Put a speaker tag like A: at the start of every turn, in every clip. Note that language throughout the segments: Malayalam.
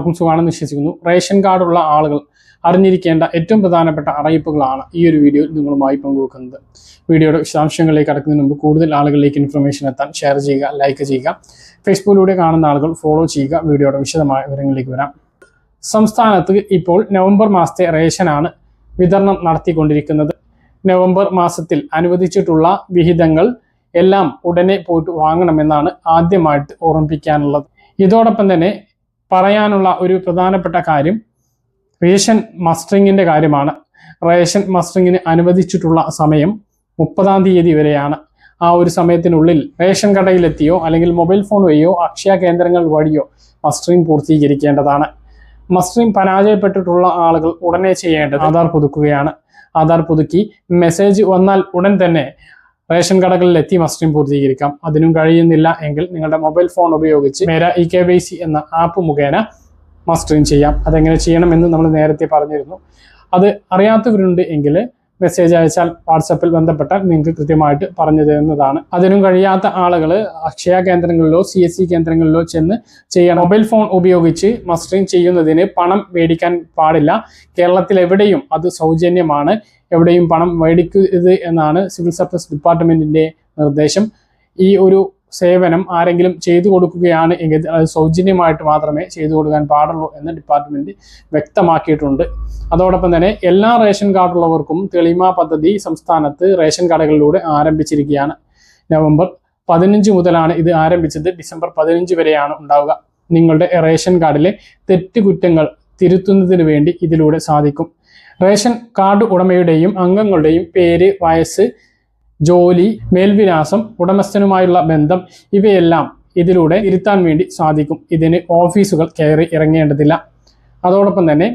A: എല്ലാവർക്കും സുഖമാണെന്ന് വിശ്വസിക്കുന്നു. റേഷൻ കാർഡുള്ള ആളുകൾ അറിഞ്ഞിരിക്കേണ്ട ഏറ്റവും പ്രധാനപ്പെട്ട അറിയിപ്പുകളാണ് ഈ ഒരു വീഡിയോയിൽ നിങ്ങളുമായി പങ്കുവെക്കുന്നത്. വീഡിയോയുടെ വിശദാംശങ്ങളിലേക്ക് കടക്കുന്നതിന് മുമ്പ് കൂടുതൽ ആളുകളിലേക്ക് ഇൻഫർമേഷൻ എത്താൻ ഷെയർ ചെയ്യുക ലൈക്ക് ചെയ്യുക. ഫേസ്ബുക്കിലൂടെ കാണുന്ന ആളുകൾ ഫോളോ ചെയ്യുക. വീഡിയോയുടെ വിശദമായ വിവരങ്ങളിലേക്ക് വരാം. സംസ്ഥാനത്ത് ഇപ്പോൾ നവംബർ മാസത്തെ റേഷനാണ് വിതരണം നടത്തിക്കൊണ്ടിരിക്കുന്നത്. നവംബർ മാസത്തിൽ അനുവദിച്ചിട്ടുള്ള വിഹിതങ്ങൾ എല്ലാം ഉടനെ പോയിട്ട് വാങ്ങണമെന്നാണ് ആദ്യമായിട്ട് ഓർമ്മിപ്പിക്കാനുള്ളത്. ഇതോടൊപ്പം തന്നെ പറയാനുള്ള ഒരു പ്രധാനപ്പെട്ട കാര്യം റേഷൻ മസ്റ്ററിങ്ങിന്റെ കാര്യമാണ്. റേഷൻ മസ്റ്ററിങ്ങിന് അനുവദിച്ചിട്ടുള്ള സമയം മുപ്പതാം തീയതി വരെയാണ്. ആ ഒരു സമയത്തിനുള്ളിൽ റേഷൻ കടയിലെത്തിയോ അല്ലെങ്കിൽ മൊബൈൽ ഫോൺ വഴിയോ അക്ഷയ കേന്ദ്രങ്ങൾ വഴിയോ മസ്റ്ററിങ് പൂർത്തീകരിക്കേണ്ടതാണ്. മസ്റ്ററിങ് പരാജയപ്പെട്ടിട്ടുള്ള ആളുകൾ ഉടനെ ചെയ്യേണ്ടത് ആധാർ പുതുക്കുകയാണ്. ആധാർ പുതുക്കി മെസ്സേജ് വന്നാൽ ഉടൻ തന്നെ റേഷൻ കടകളിൽ എത്തി മസ്റ്റിംഗ് പൂർത്തീകരിക്കാം. അതിനും കഴിയുന്നില്ല എങ്കിൽ നിങ്ങളുടെ മൊബൈൽ ഫോൺ ഉപയോഗിച്ച് Mera e K Y C എന്ന ആപ്പ് മുഖേന മസ്റ്ററിങ് ചെയ്യാം. അതെങ്ങനെ ചെയ്യണമെന്ന് നമ്മൾ നേരത്തെ പറഞ്ഞിരുന്നു. അത് അറിയാത്തവരുണ്ട് എങ്കിൽ മെസ്സേജ് അയച്ചാൽ വാട്സപ്പിൽ ബന്ധപ്പെട്ടാൽ നിങ്ങൾക്ക് കൃത്യമായിട്ട് പറഞ്ഞു തരുന്നതാണ് അതിനും കഴിയാത്ത ആളുകൾ അക്ഷയ കേന്ദ്രങ്ങളിലോ സി എസ് സി കേന്ദ്രങ്ങളിലോ ചെന്ന് ചെയ്യണം. മൊബൈൽ ഫോൺ ഉപയോഗിച്ച് മസ്റ്ററിങ് ചെയ്യുന്നതിന് പണം മേടിക്കാൻ പാടില്ല. കേരളത്തിൽ എവിടെയും അത് സൗജന്യമാണ്. എവിടെയും പണം മേടിക്കരുത് എന്നാണ് സിവിൽ സപ്ലൈസ് ഡിപ്പാർട്ട്മെന്റിന്റെ നിർദ്ദേശം. ഈ ഒരു സേവനം ആരെങ്കിലും ചെയ്തു കൊടുക്കുകയാണ് എങ്കിൽ അത് സൗജന്യമായിട്ട് മാത്രമേ ചെയ്തു കൊടുക്കാൻ പാടുള്ളൂ എന്ന് ഡിപ്പാർട്ട്മെന്റ് വ്യക്തമാക്കിയിട്ടുണ്ട്. അതോടൊപ്പം തന്നെ എല്ലാ റേഷൻ കാർഡുള്ളവർക്കും തെളിമ പദ്ധതി സംസ്ഥാനത്ത് റേഷൻ കടകളിലൂടെ ആരംഭിച്ചിരിക്കുകയാണ്. നവംബർ പതിനഞ്ച് മുതലാണ് ഇത് ആരംഭിച്ചത്. ഡിസംബർ പതിനഞ്ച് വരെയാണ് ഉണ്ടാവുക. നിങ്ങളുടെ റേഷൻ കാർഡിലെ തെറ്റുകുറ്റങ്ങൾ തിരുത്തുന്നതിന് വേണ്ടി ഇതിലൂടെ സാധിക്കും. റേഷൻ കാർഡ് ഉടമയുടെയും അംഗങ്ങളുടെയും പേര് വയസ്സ് ജോലി മേൽവിലാസം ഉടമസ്ഥനുമായുള്ള ബന്ധം ഇവയെല്ലാം ഇതിലൂടെ തിരുത്താൻ വേണ്ടി സാധിക്കും. ഇതിന് ഓഫീസുകൾ കയറി ഇറങ്ങേണ്ടതില്ല. അതോടൊപ്പം തന്നെ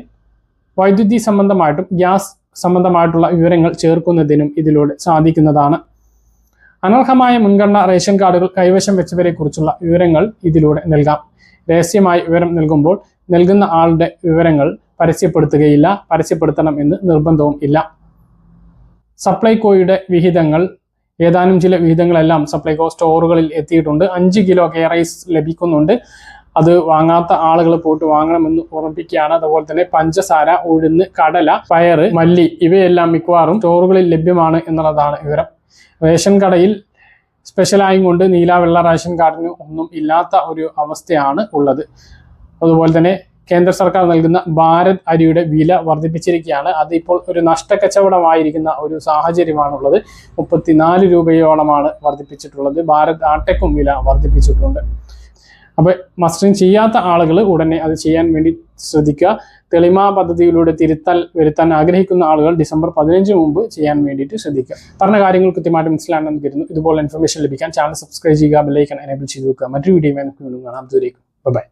A: വൈദ്യുതി സംബന്ധമായിട്ടും ഗ്യാസ് സംബന്ധമായിട്ടുള്ള വിവരങ്ങൾ ചേർക്കുന്നതിനും ഇതിലൂടെ സാധിക്കുന്നതാണ്. അനർഹമായ മുൻഗണന റേഷൻ കാർഡുകൾ കൈവശം വെച്ചവരെക്കുറിച്ചുള്ള വിവരങ്ങൾ ഇതിലൂടെ നൽകാം. രഹസ്യമായി വിവരം നൽകുമ്പോൾ നൽകുന്ന ആളുടെ വിവരങ്ങൾ പരസ്യപ്പെടുത്തുകയില്ല പരസ്യപ്പെടുത്തണം എന്ന് നിർബന്ധവും ഇല്ല. സപ്ലൈകോയുടെ വിഹിതങ്ങൾ ഏതാനും ചില വിഹിതങ്ങളെല്ലാം സപ്ലൈകോ സ്റ്റോറുകളിൽ എത്തിയിട്ടുണ്ട്. അഞ്ച് കിലോ കെ റൈസ് ലഭിക്കുന്നുണ്ട്. അത് വാങ്ങാത്ത ആളുകൾ പോയിട്ട് വാങ്ങണമെന്ന് ഓർമ്മിപ്പിക്കുകയാണ് അതുപോലെ തന്നെ പഞ്ചസാര ഉഴുന്ന് കടല പയറ് മല്ലി ഇവയെല്ലാം മിക്കവാറും സ്റ്റോറുകളിൽ ലഭ്യമാണ് എന്നുള്ളതാണ് വിവരം. റേഷൻ കടയിൽ സ്പെഷ്യലായും കൊണ്ട് നീല വെള്ള റേഷൻ കാർഡിന് ഒന്നും ഇല്ലാത്ത ഒരു അവസ്ഥയാണ് ഉള്ളത്. അതുപോലെ തന്നെ കേന്ദ്ര സർക്കാർ നൽകുന്ന ഭാരത് അരിയുടെ വില വർദ്ധിപ്പിച്ചിരിക്കുകയാണ്. അതിപ്പോൾ ഒരു നഷ്ടക്കച്ചവടമായിരിക്കുന്ന ഒരു സാഹചര്യമാണുള്ളത്. മുപ്പത്തിനാല് രൂപയോളമാണ് വർദ്ധിപ്പിച്ചിട്ടുള്ളത്. ഭാരത് ആട്ടയ്ക്കും വില വർദ്ധിപ്പിച്ചിട്ടുണ്ട്. അപ്പോൾ മസ്റ്ററിങ് ചെയ്യാത്ത ആളുകൾ ഉടനെ അത് ചെയ്യാൻ വേണ്ടി ശ്രദ്ധിക്കുക. തെളിമ പദ്ധതിയിലൂടെ തിരുത്തൽ വരുത്താൻ ആഗ്രഹിക്കുന്ന ആളുകൾ ഡിസംബർ പതിനഞ്ച് മുമ്പ് ചെയ്യാൻ വേണ്ടിയിട്ട് ശ്രദ്ധിക്കുക. പറഞ്ഞ കാര്യങ്ങൾ കൃത്യമായിട്ട് മനസ്സിലാണെന്ന് കരുതുന്നു. ഇതുപോലെ ഇൻഫർമേഷൻ ലഭിക്കാൻ ചാനൽ സബ്സ്ക്രൈബ് ചെയ്യുക ബെല്ലൈക്കൺ എനേബിൾ ചെയ്ത് വെക്കുക. മറ്റൊരു വീഡിയോ കാണാം. ദൂരേക്കും ബൈ